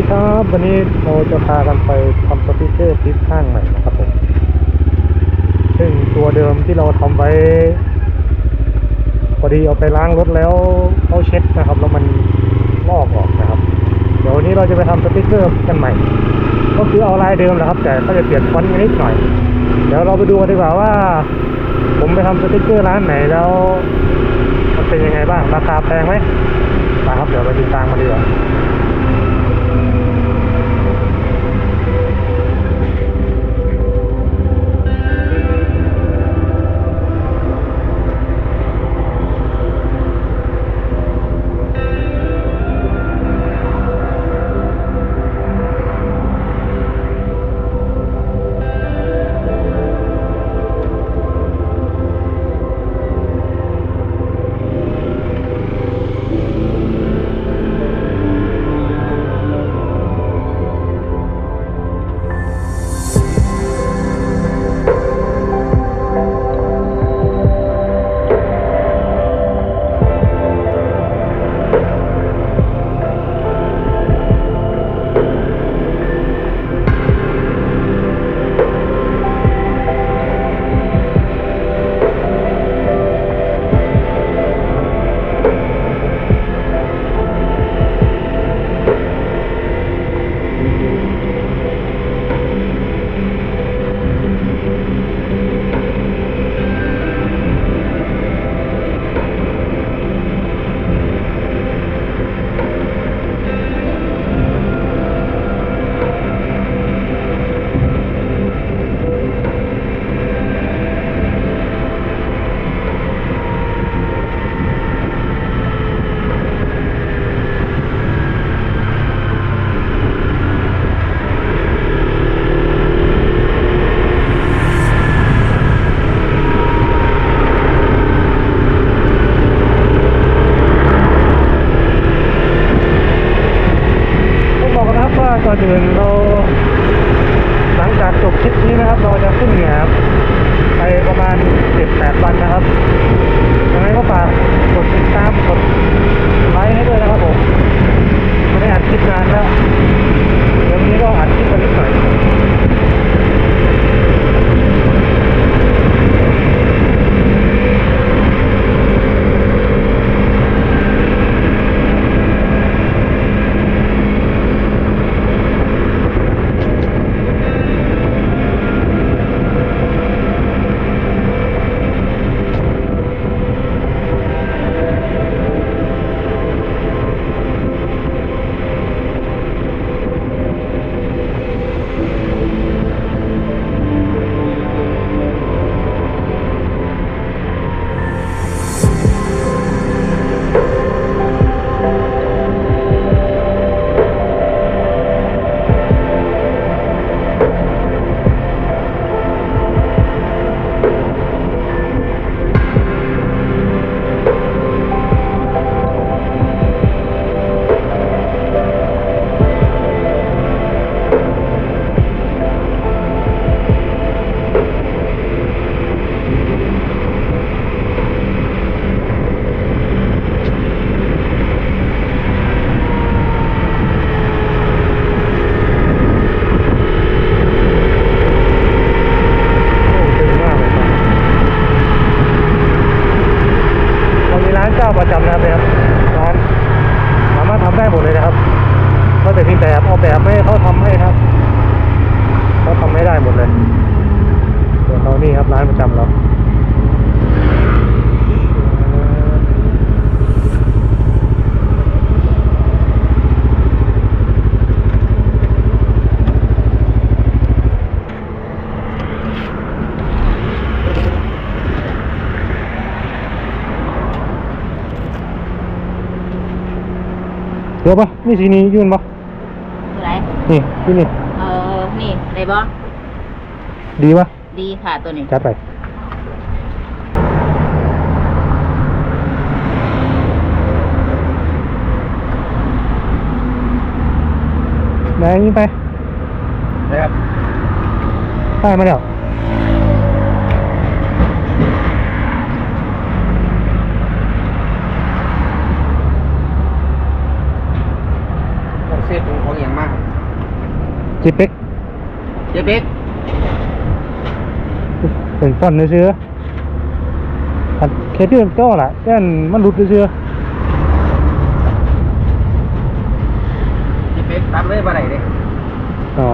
ดีครับวันนี้เราจะพากันไปทำสติกเกอร์ติดข้างใหม่นะครับผมซึ่งตัวเดิมที่เราทำไว้พอดีเอาไปล้างรถแล้วเขาเช็ดนะครับ แล้วมันลอกออกนะครับ เดี๋ยววันนี้เราจะไปทำสติกเกอร์กันใหม่ ก็คือเอาลายเดิมแหละครับ แต่ก็จะเปลี่ยนฟอนต์นิดหน่อย เดี๋ยวเราไปดูกันดีกว่าว่า ผมไปทำสติกเกอร์ร้านไหนแล้วมันเป็นยังไงบ้างราคาแพงไหมไปครับเดี๋ยวไปติดตามมาดีกว่า นะ ดี๋ยวปะนี่สีนี้ยื่นปะอะไรนี่ที่นี่เออ นี่ได้บ่ดีปะดีค่ะตัวนี้จัดไปไหนยิงไปนะครับได้มาแล้ว เฟซของอย่างมาก จิเป็กเจ๊เป๊กเป็นฟอนต์เชื้ออันเคสที่มันเจ้าล่ะแค่นมันหลุดเชื้อเจ๊เป๊กตัดเลยบ่ได้เด้อ๋อ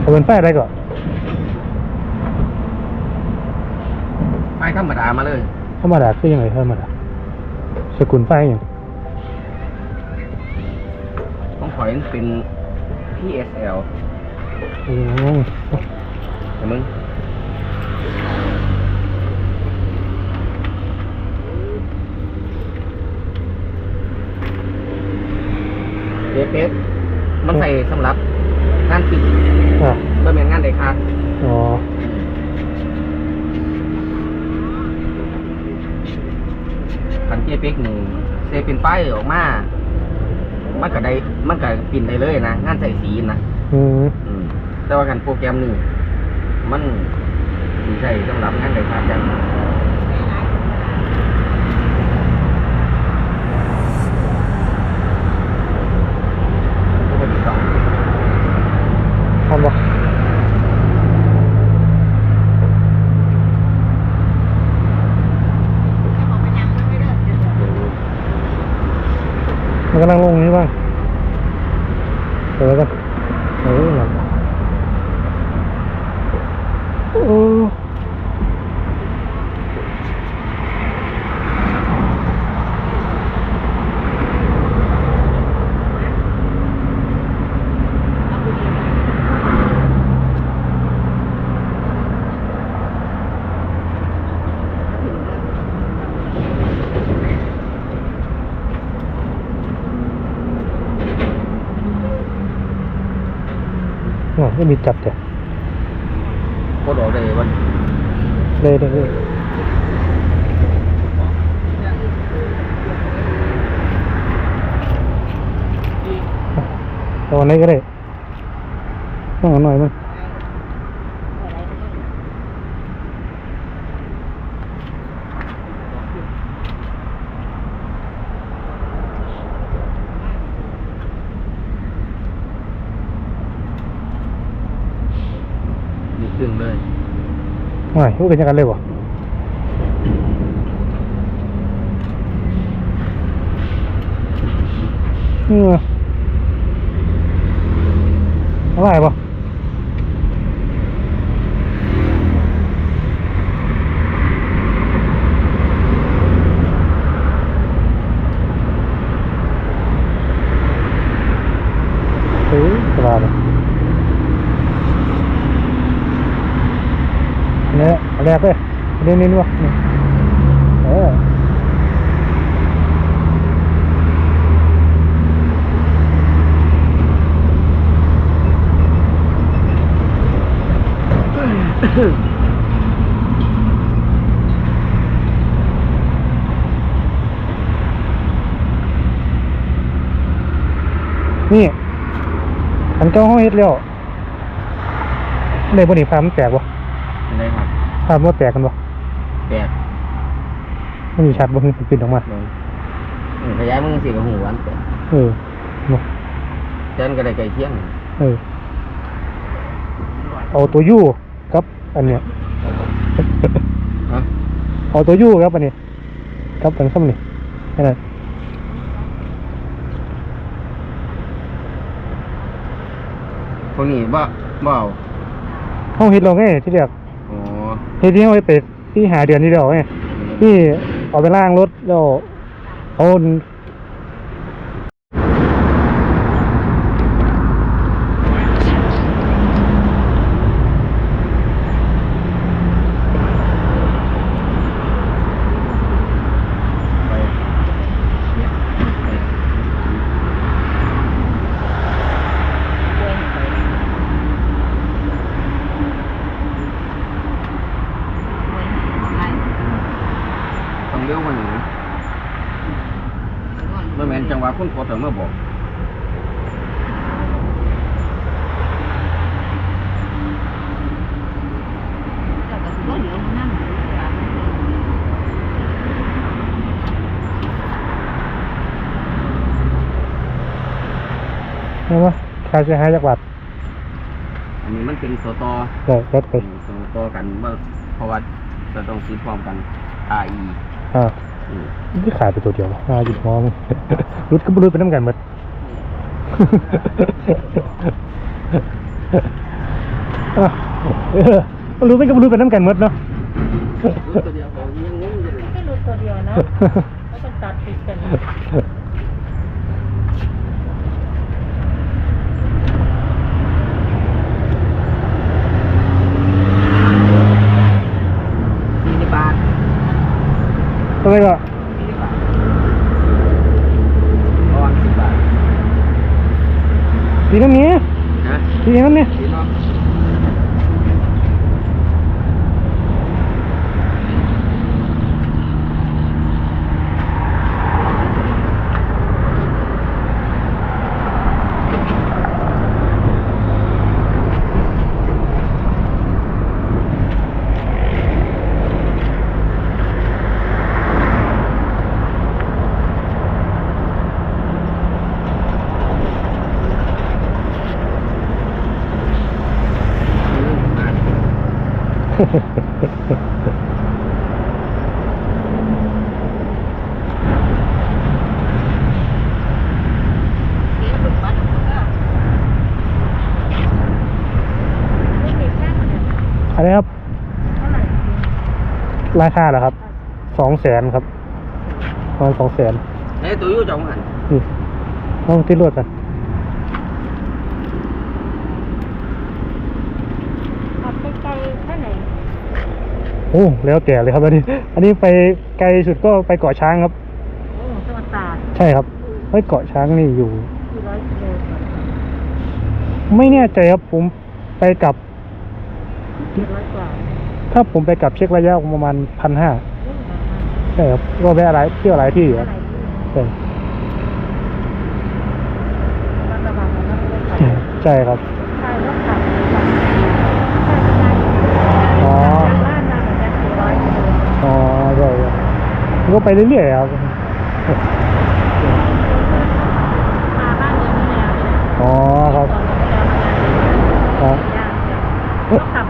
เอาเป็นไฟอะไรก่อน ไฟ ธรรมดามาเลยธรรมดาคือยังไงธรรมดาสกุลไฟอย่างของข่อยมันเป็น PSL โอ้เห็นมึงเจ๊เป๊กมันใส่สำหรับงานปิดอะบ่แม่นงานเด็กขาดอ๋อ คันเจ๊เป๊กนี่เซเป็นป้ายออกมา มันก็ได้มันก็ปินได้เลยนะงานใส่สีนะอืมอืมแต่ว่ากันโปรแกรมนี่มันสิใช้สำหรับงานใดขาดจังปกติก็ ทำบ่มันกำลังลงนี้บ้างเดี๋ยวกันเออหลังโอ้โห ไม่มีจับแต่โคตรออกได้วันเลยเลยเลยตอนนี้ก็ได้ต้องเอาหน่อยมั้ง มีครึ่งเลย หน่อยพูดกันยังกันเลยวะเอออะไรปะเฮ้ยสบายเลย เนี่ย แรกเลยนี่นี่นี่วะนี่เออนี่อันเก้าห้องเฮ็ดแล้วในบนนี้พามันแตกวะเป็นครับาพว่าแตกกันวะแปดไม่มีชัดบ่คือปิดออกมาลงอืมขยายมึงสิกับหูหวันแต่เออเนาะเจ้นก็ได้ไก่เที่ยงเออ เอาตัวยู่กับ อันเนี้ย ฮะเอาตัวยู่ครับอันนี้กับอันซ้ำนี่แค่นั้นพวกนี้บ่บ่เอาห้องเฮ็ดเราไงที่เรียก ที่ห้องเป็ดที่หาเดือนที่เดียวไงที่เอาไปล่างรถแล้วเอา ร็วกว่านี้เมื่อแมนจังหวะคุณโคตรเมื่อบอกใช่ไหมค่าเสีห้ยจากบัตรอันนี้มันเป็นโซโต้เกิดเกิโต้กันว่าเพราะว่าจะต้องซื้อพร้อมกัน RE อ่าอืมที่ขายไปตัวเดียวอ่าหยุดมองรุดก็บรุดไปน้ำกันหมดอะเออมันรู้ไม่ก็บรุดไปน้ำกันหมดเนาะรู้ตัวเดียวผมยังงงอยู่เลยไม่รู้ตัวเดียวนะแล้วมันตัดติดกัน สี่สิบบาท ทำไมก็สี่สิบบาทก้อนสิบบาทสีน้ำนี้นะ สี น้ำนี้สีเนาะอะไรครับ ราคาเหรอครับ สองแสนครับประมาณสองแสนเอ้ยตัวอยู่จังหันนี่ต้องที่รวดกันขับไปไกลแค่ไหนโอ้แล้วแต่เลยครับอันนี้ อันนี้ไปไกลสุดก็ไปเกาะช้างครับ โอ้จังหวัดตราดใช่ครับเฮ้ยเกาะช้างนี่อยู่ กี่ร้อยกิโลไม่แน่ใจครับผมไปกลับ เจ็ดร้อยกว่าถ้าผมไปกลับเช็คระยะประมาณพันห้าโอ้ยใช่ครับก็แวะหลายเที่ยวหลายที่อยู่อะครับไรที่ใช่มันระวังมันไม่ได้ขับใช่ครับใช่รถขับขับใช่เป็นไงอ๋อจากบ้านมาเหมือนกันสี่ร้อยกิโลอ๋อใช่ครับก็ไปเรื่อยๆครับมาบ้านเดียวนี่แล้วเนี่ยอ๋อครับตอนเราไปแล้วมางานครับยากจังต้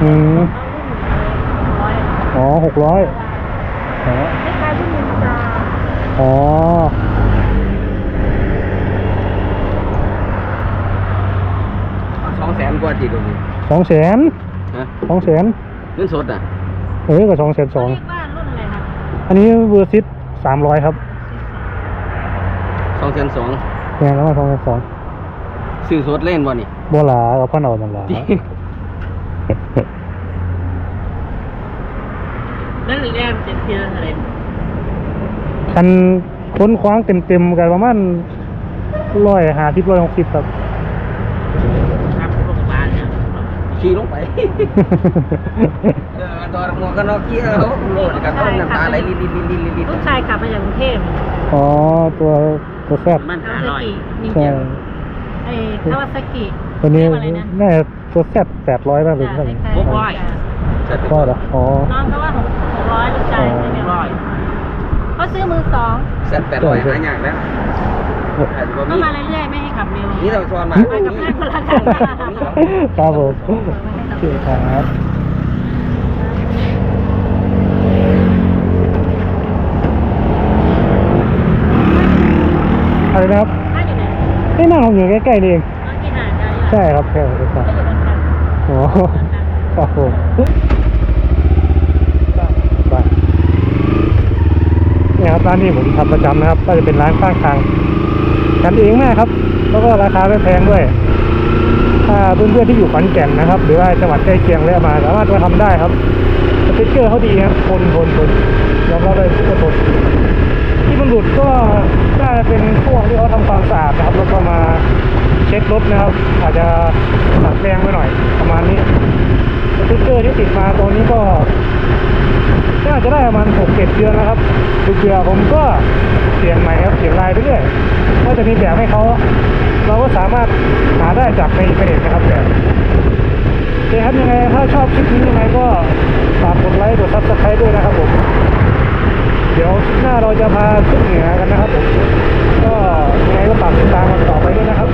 องขับไปอย่างกรุงเทพอืมเอารุ่นอะไรร้อยอ๋อหกร้อยอ๋อคล้ายๆรุ่นมินตราอ๋อสองแสนกว่าจีตรงนี้สองแสนฮะสองแสนเงินสดอะเออก็สองแสนสองเรียกว่ารุ่นอะไรครับอันนี้เวอร์ซิตสามร้อยครับสองแสนสองแพงแล้วมาสองแสนสองซื้อสดเล่นบ่นี่บัวหลากับพ่อหนอนนั่นหลา นั่นแรกเป็นเพียงอะไรคันค้นคว้างเต็มๆกันประมาณร้อยห้าสิบร้อยหกสิบครับครับโรงพยาบาลเนี่ยขี่ลงไปเออตอนหมวกกันน็อกเกี้ยวโหลดกันต้นน้ำตาไหลลิลิลิลิลิลิลูกชายขับมาจากกรุงเทพอ๋อตัวตัวแซบมันคาวาซากินินใช่จาไอ้คาวาซากิตัวนี้เรียกว่าอะไรนะน่าจะ ตัวแซบแปดร้อยบ้างหรือเปล่าหกร้อยจัดก็เหรออ๋อน้องเขาว่าหกหกร้อยลูกชายไม่ร้อยเขาซื้อมือสองเส้นแปดร้อยหายากแล้วอาจจะบ่ก็มีมาเรื่อยๆไม่ให้ขับเร็วนี่เราชวนมาไปกับเพื่อนคนละคันครับผมโอเคครับอะไรนะครับถ้าอยู่ไหนนี่นั่งผมอยู่ใกล้ๆนี่เอง ช่ครับใช่ครับก็อยู่บนคันอ๋อครับผมไปนี่ครับร้านนี้ผมทำประจำนะครับ ก็จะเป็นร้านข้างทางกันเองมากครับ แล้วก็ราคาไม่แพงด้วย ถ้าเพื่อนๆที่อยู่ขอนแก่นนะครับ หรือว่าจังหวัดใกล้เคียงแวะมาสามารถมาทำได้ครับสติ๊กเกอร์เขาดีครับทนทนทนยอมรับเลยว่าทนที่มันหลุดก็น่าจะเป็นช่วงที่เขาทำความสะอาดนะครับ แล้วก็มาเช็ดรถนะครับ อาจจะตัดแรงไปหน่อยประมาณนี้สติ๊กเกอร์ที่ติดมาตัวนี้ก็น่าจะได้ประมาณ6-7เดือนนะครับดูเกลือผมก็เปลี่ยนใหม่ครับเปลี่ยนลายไปเรื่อยก็จะมีแบบให้เขาเราก็สามารถหาได้จากในอินเทอร์เน็ตนะครับแบบโเคครับยังไงถ้าชอบคลิปนี้ยังไงก็ฝากกดไลค์กดซับสไครต์ด้วยนะครับผมเดี๋ยวหน้าเราจะพาขึ้นเหนือกันนะครับผมก็ยังไงก็ฝากติดตามกันต่อไปด้วยนะครับ